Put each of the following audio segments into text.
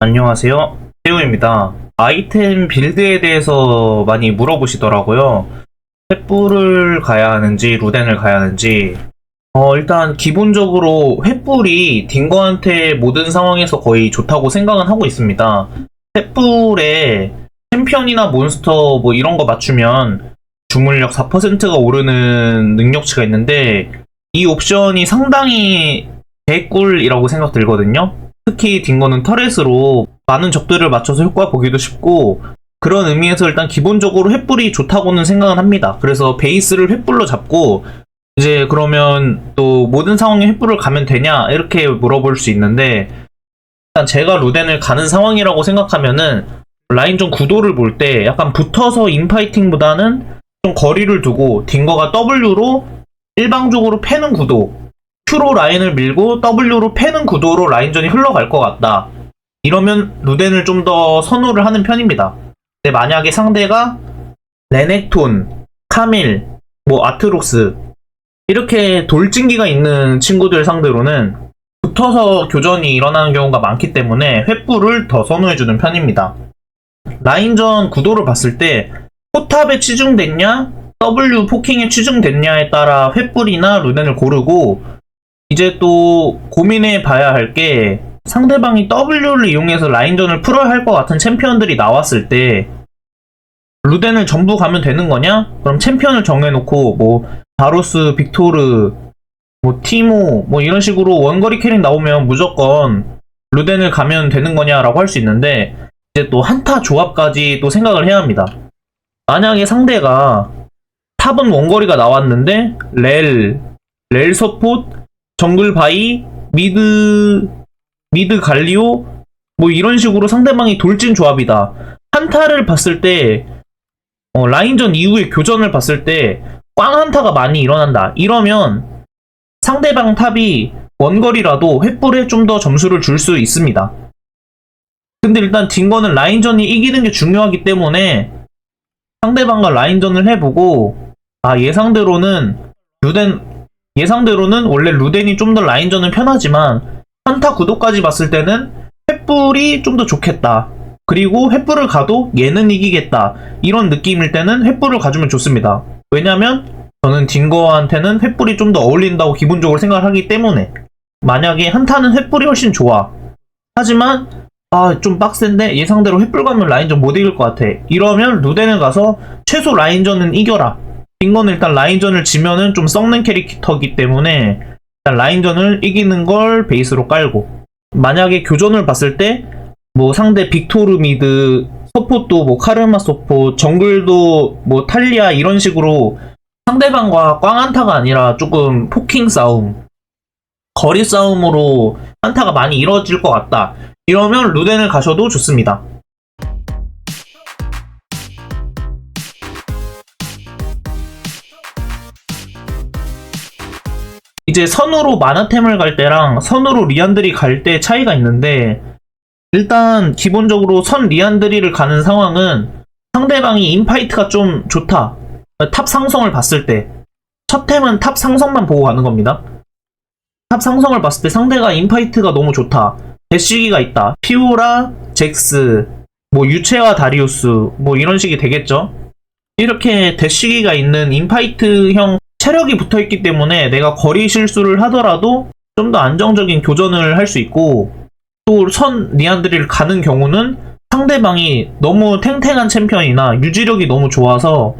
안녕하세요. 태우입니다. 아이템 빌드에 대해서 많이 물어보시더라고요. 횃불을 가야 하는지, 루덴을 가야 하는지. 어, 일단, 기본적으로 횃불이 딩거한테 모든 상황에서 거의 좋다고 생각은 하고 있습니다. 횃불에 챔피언이나 몬스터 뭐 이런 거 맞추면 주물력 4%가 오르는 능력치가 있는데, 이 옵션이 상당히 개꿀이라고 생각 들거든요. 특히 딩거는 터렛으로 많은 적들을 맞춰서 효과 보기도 쉽고 그런 의미에서 일단 기본적으로 횃불이 좋다고는 생각은 합니다. 그래서 베이스를 횃불로 잡고 이제 그러면 또 모든 상황에 횃불을 가면 되냐 이렇게 물어볼 수 있는데 일단 제가 루덴을 가는 상황이라고 생각하면은 라인전 구도를 볼 때 약간 붙어서 인파이팅보다는 좀 거리를 두고 딩거가 W로 일방적으로 패는 구도 Q로 라인을 밀고 W로 패는 구도로 라인전이 흘러갈 것 같다. 이러면 루덴을 좀 더 선호를 하는 편입니다. 근데 만약에 상대가 레넥톤, 카밀, 뭐 아트록스 이렇게 돌진기가 있는 친구들 상대로는 붙어서 교전이 일어나는 경우가 많기 때문에 횃불을 더 선호해주는 편입니다. 라인전 구도를 봤을 때 포탑에 치중됐냐, W 포킹에 치중됐냐에 따라 횃불이나 루덴을 고르고 이제 또 고민해 봐야 할 게 상대방이 W를 이용해서 라인전을 풀어야 할 것 같은 챔피언들이 나왔을 때 루덴을 전부 가면 되는 거냐? 그럼 챔피언을 정해놓고 뭐 바로스, 빅토르, 뭐 티모 뭐 이런 식으로 원거리 캐릭 나오면 무조건 루덴을 가면 되는 거냐라고 할 수 있는데 이제 또 한타 조합까지 또 생각을 해야 합니다. 만약에 상대가 탑은 원거리가 나왔는데 렐, 렐 서폿, 정글 바이, 미드, 미드 갈리오, 뭐 이런 식으로 상대방이 돌진 조합이다. 한타를 봤을 때, 어, 라인전 이후에 교전을 봤을 때, 꽝 한타가 많이 일어난다. 이러면 상대방 탑이 원거리라도 횃불에 좀 더 점수를 줄 수 있습니다. 근데 일단 딩거는 라인전이 이기는 게 중요하기 때문에 상대방과 라인전을 해보고, 아, 예상대로는 루덴 예상대로는 원래 루덴이 좀 더 라인전은 편하지만 한타 구도까지 봤을 때는 횃불이 좀 더 좋겠다. 그리고 횃불을 가도 얘는 이기겠다. 이런 느낌일 때는 횃불을 가주면 좋습니다. 왜냐면 저는 딩거한테는 횃불이 좀 더 어울린다고 기본적으로 생각을 하기 때문에 만약에 한타는 횃불이 훨씬 좋아. 하지만 아 좀 빡센데 예상대로 횃불 가면 라인전 못 이길 것 같아. 이러면 루덴을 가서 최소 라인전은 이겨라. 딩거는 일단 라인전을 지면은 좀 썩는 캐릭터이기 때문에 일단 라인전을 이기는 걸 베이스로 깔고 만약에 교전을 봤을 때 뭐 상대 빅토르 미드 서폿도 뭐 카르마 서폿 정글도 뭐 탈리아 이런 식으로 상대방과 꽝한타가 아니라 조금 포킹 싸움 거리 싸움으로 한타가 많이 이루어질 것 같다. 이러면 루덴을 가셔도 좋습니다 이제 선으로 마나템을 갈 때랑 선으로 리안드리 갈 때 차이가 있는데 일단 기본적으로 선 리안드리를 가는 상황은 상대방이 인파이트가 좀 좋다. 탑 상성을 봤을 때 첫 템은 탑 상성만 보고 가는 겁니다. 탑 상성을 봤을 때 상대가 인파이트가 너무 좋다. 대시기가 있다. 피오라, 잭스, 뭐 유체와 다리우스 뭐 이런 식이 되겠죠. 이렇게 대시기가 있는 인파이트형 체력이 붙어 있기 때문에 내가 거리 실수를 하더라도 좀 더 안정적인 교전을 할 수 있고 또 선 니안드리를 가는 경우는 상대방이 너무 탱탱한 챔피언이나 유지력이 너무 좋아서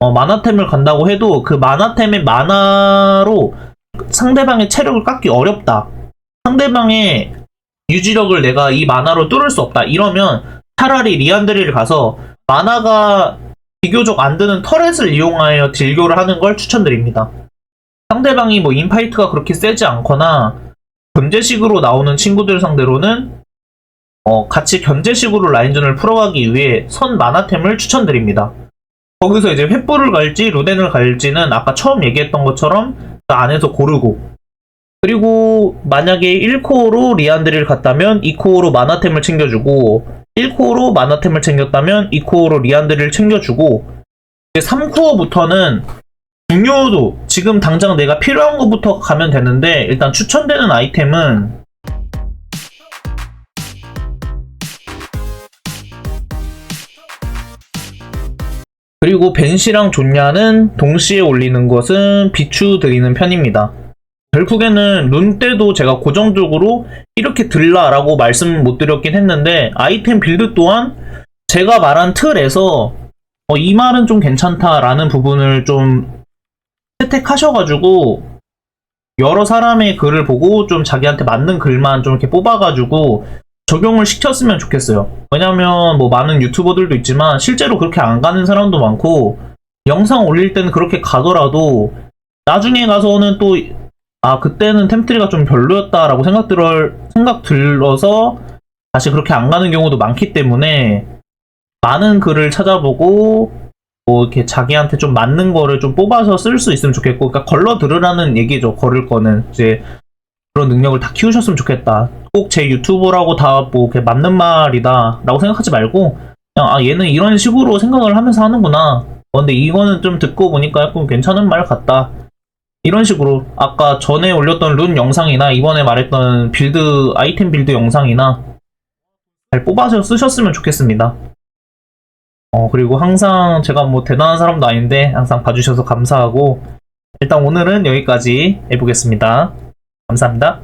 어, 마나템을 간다고 해도 그 마나템의 마나로 상대방의 체력을 깎기 어렵다. 상대방의 유지력을 내가 이 마나로 뚫을 수 없다. 이러면 차라리 리안드리를 가서 마나가 비교적 안 드는 터렛을 이용하여 딜교를 하는 걸 추천드립니다. 상대방이 뭐 인파이트가 그렇게 세지 않거나 견제식으로 나오는 친구들 상대로는 어, 같이 견제식으로 라인전을 풀어가기 위해 선 마나템을 추천드립니다. 거기서 이제 횃불을 갈지 루덴을 갈지는 아까 처음 얘기했던 것처럼 그 안에서 고르고 그리고 만약에 1코어로 리안드리를 갔다면 2코어로 마나템을 챙겨주고 1코어로 만화템을 챙겼다면 2코어로 리안드를 챙겨주고 3코어부터는 중요도 지금 당장 내가 필요한 것부터 가면 되는데 일단 추천되는 아이템은 그리고 벤시랑 존냐는 동시에 올리는 것은 비추 드리는 편입니다. 결국에는 룬 때도 제가 고정적으로 이렇게 들라라고 말씀 못 드렸긴 했는데 아이템 빌드 또한 제가 말한 틀에서 어, 이 말은 좀 괜찮다라는 부분을 좀 채택하셔가지고 여러 사람의 글을 보고 좀 자기한테 맞는 글만 좀 이렇게 뽑아가지고 적용을 시켰으면 좋겠어요. 왜냐면 뭐 많은 유튜버들도 있지만 실제로 그렇게 안 가는 사람도 많고 영상 올릴 때는 그렇게 가더라도 나중에 가서는 또 아 그때는 템트리가 좀 별로였다라고 생각 들어 생각 들어서 다시 그렇게 안 가는 경우도 많기 때문에 많은 글을 찾아보고 뭐 이렇게 자기한테 좀 맞는 거를 좀 뽑아서 쓸 수 있으면 좋겠고 그러니까 걸러 들으라는 얘기죠 걸을 거는. 이제 그런 능력을 다 키우셨으면 좋겠다. 꼭 제 유튜브라고 다 뭐 이렇게 맞는 말이다 라고 생각하지 말고 그냥 아 얘는 이런 식으로 생각을 하면서 하는구나. 어, 근데 이거는 좀 듣고 보니까 약간 괜찮은 말 같다 이런 식으로 아까 전에 올렸던 룬 영상이나 이번에 말했던 빌드 아이템 빌드 영상이나 잘 뽑아서 쓰셨으면 좋겠습니다. 어 그리고 항상 제가 뭐 대단한 사람도 아닌데 항상 봐주셔서 감사하고 일단 오늘은 여기까지 해보겠습니다. 감사합니다.